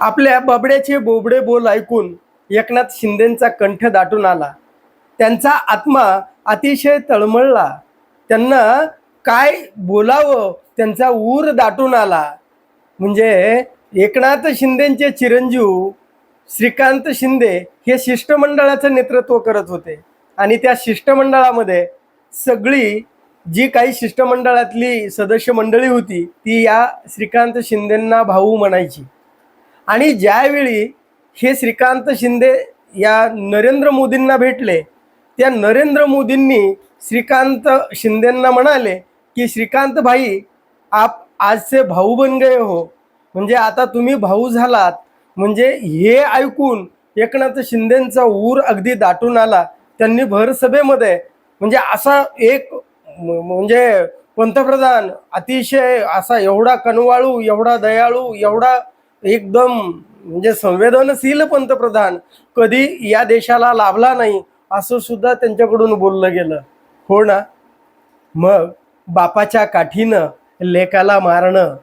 आपल्या बबड्याचे बोबडे बोल ऐकून एकनाथ शिंदेंचा कंठ दाटून आला. त्यांचा आत्मा अतिशय तळमळला. त्यांना काय बोलावं त्यांचा ऊर दाटून आला. म्हणजे एकनाथ शिंदेंचे चिरंजीव श्रीकांत शिंदे हे शिष्टमंडळाचं नेतृत्व करत होते. आणि त्या शिष्टमंडळामध्ये सगळी जी काही शिष्टमंडळातली सदस्य मंडळी होती ती या श्रीकांत शिंदेंना भाऊ म्हणायची. आणि ज्यावेळी हे श्रीकांत शिंदे या नरेंद्र मोदींना भेटले त्या नरेंद्र मोदींनी श्रीकांत शिंदेंना म्हणाले की श्रीकांत भाई आप आजचे भाऊ बन गए हो. म्हणजे आता तुम्ही भाऊ झालात. म्हणजे हे ऐकून एकनाथ शिंदेंचा ऊर अगदी दाटून आला. त्यांनी भरसभेमध्ये म्हणजे असा एक म्हणजे पंतप्रधान अतिशय असा एवढा कनवाळू एवढा दयाळू एवढा एकदम म्हणजे संवेदनशील पंतप्रधान कधी या देशाला लाभला नाही असं सुद्धा त्यांच्याकडून बोललं गेलं. हो ना? मग बापाच्या काठीनं लेकाला मारणं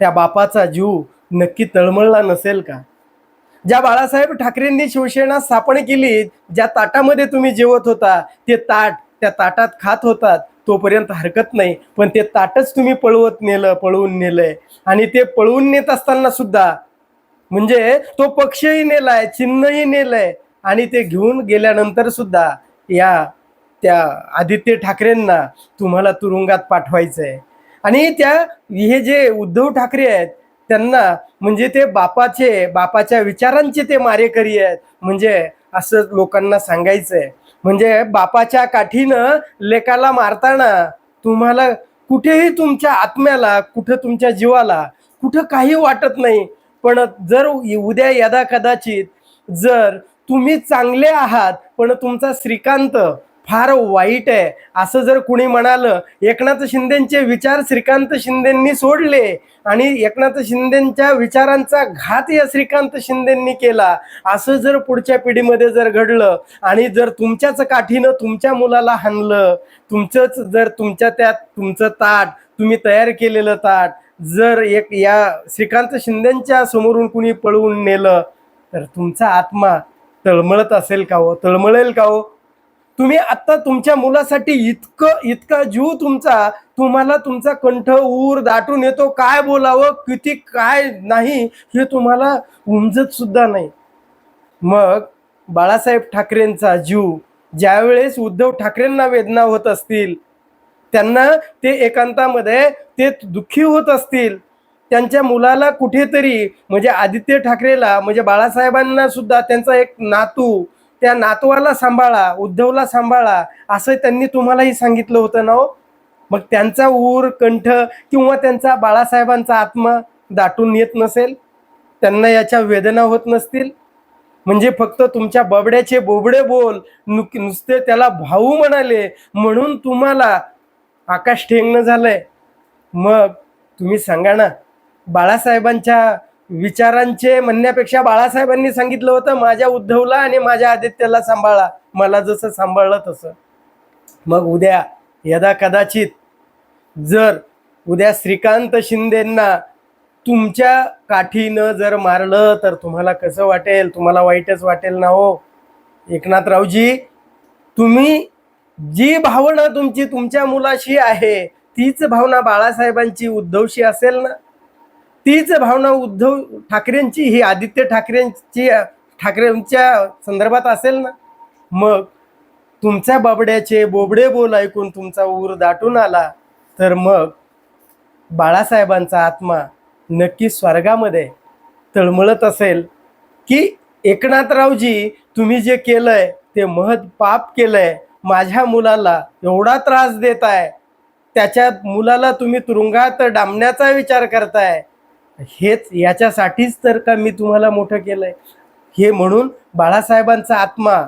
त्या बापाचा जीव नक्की तळमळला नसेल का? ज्या बाळासाहेब ठाकरेंनी शिवसेना स्थापन केली ज्या ताटामध्ये तुम्ही जेवत होता ते ताट त्या ताटात खात होतात तोपर्यंत हरकत नाही. पण ते ताटच तुम्ही पळवत नेलं पळवून नेलंय. आणि ते पळवून नेत असताना सुद्धा म्हणजे तो पक्षही नेलाय चिन्हही नेलंय. आणि ते घेऊन गेल्यानंतर सुद्धा या त्या आदित्य ठाकरेंना तुम्हाला तुरुंगात पाठवायचंय. आणि त्या हे जे उद्धव ठाकरे आहेत त्यांना म्हणजे ते बापाचे बापाच्या विचारांचे ते मारेकरी आहेत. म्हणजे असं लोकांना सांगायचंय. म्हणजे बापाच्या काठीनं लेकाला मारताना तुम्हाला कुठेही तुमच्या आत्म्याला कुठं तुमच्या जीवाला कुठं काही वाटत नाही. पण जर उद्या यदा कदाचित जर तुम्ही चांगले आहात पण तुमचा श्रीकांत फार वाईट आहे. असं जर कुणी म्हणालं एकनाथ शिंदेचे विचार श्रीकांत शिंदेंनी सोडले आणि एकनाथ शिंदेच्या विचारांचा घात या श्रीकांत शिंदेंनी केला असं जर पुढच्या पिढीमध्ये जर घडलं आणि जर तुमच्याच काठीनं तुमच्या मुलाला हाणलं तुमचंच जर तुमच्या त्यात तुमचं ताट तुम्ही तयार केलेलं ताट जर एक या श्रीकांत शिंदेच्या समोरून कुणी पळवून नेलं तर तुमचा आत्मा तळमळत असेल का हो? तळमळेल का हो? तुम्ही आता तुमच्या मुलासाठी इतकं इतका जीव तुमचा तुम्हाला तुमचा कंठ ऊर दाटून येतो काय बोलावं किती काय नाही हे तुम्हाला उमजत सुद्धा नाही. मग बाळासाहेब ठाकरेंचा जीव ज्यावेळेस उद्धव ठाकरेंना वेदना होत असतील त्यांना ते एकांतामध्ये ते दुःखी होत असतील त्यांच्या मुलाला कुठेतरी म्हणजे आदित्य ठाकरेला म्हणजे बाळासाहेबांना सुद्धा त्यांचा एक नातू त्या नातवाला सांभाळा उद्धवला सांभाळा असं त्यांनी तुम्हालाही सांगितलं होतं ना हो. मग त्यांचा ऊर कंठ किंवा त्यांचा बाळासाहेबांचा आत्मा दाटून येत नसेल त्यांना याच्या वेदना होत नसतील. म्हणजे फक्त तुमच्या बबड्याचे बोबडे बोल नु नुसते त्याला भाऊ म्हणाले म्हणून तुम्हाला आकाश ठेंगणं झालंय. मग तुम्ही सांगा ना बाळासाहेबांच्या विचारांचे म्हणण्यापेक्षा बाळासाहेबांनी सांगितलं होतं माझ्या उद्धवला आणि माझ्या आदित्याला सांभाळा. मला जसं सांभाळलं तसं. मग उद्या यदा कदाचित जर उद्या श्रीकांत शिंदेंना तुमच्या काठीनं जर मारलं तर तुम्हाला कसं वाटेल? तुम्हाला वाईटच वाटेल ना हो? एकनाथरावजी तुम्ही जी भावना तुमची तुमच्या मुलाशी आहे तीच भावना बाळासाहेबांची उद्धवशी असेल ना? तीच भावना उद्धव ठाकरेंची ही आदित्य ठाकरेंची ठाकरेंच्या संदर्भात असेल ना? मग तुमच्या बाबड्याचे बोबडे बोल ऐकून तुमचा ऊर दाटून आला तर मग बाळासाहेबांचा आत्मा नक्की स्वर्गामध्ये तळमळत असेल. की एकनाथरावजी तुम्ही जे केलंय ते महत पाप केलंय माझ्या मुलाला एवढा त्रास देताय त्याच्या मुलाला तुम्ही तुरुंगात डांबण्याचा विचार करताय हेच याच्यासाठीच तर का मी तुम्हाला मोठं केलंय? हे म्हणून बाळासाहेबांचा आत्मा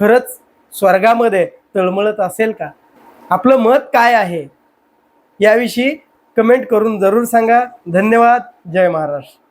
खरंच स्वर्गामध्ये तळमळत असेल का? आपलं मत काय आहे? याविषयी कमेंट करून जरूर सांगा. धन्यवाद. जय महाराष्ट्र.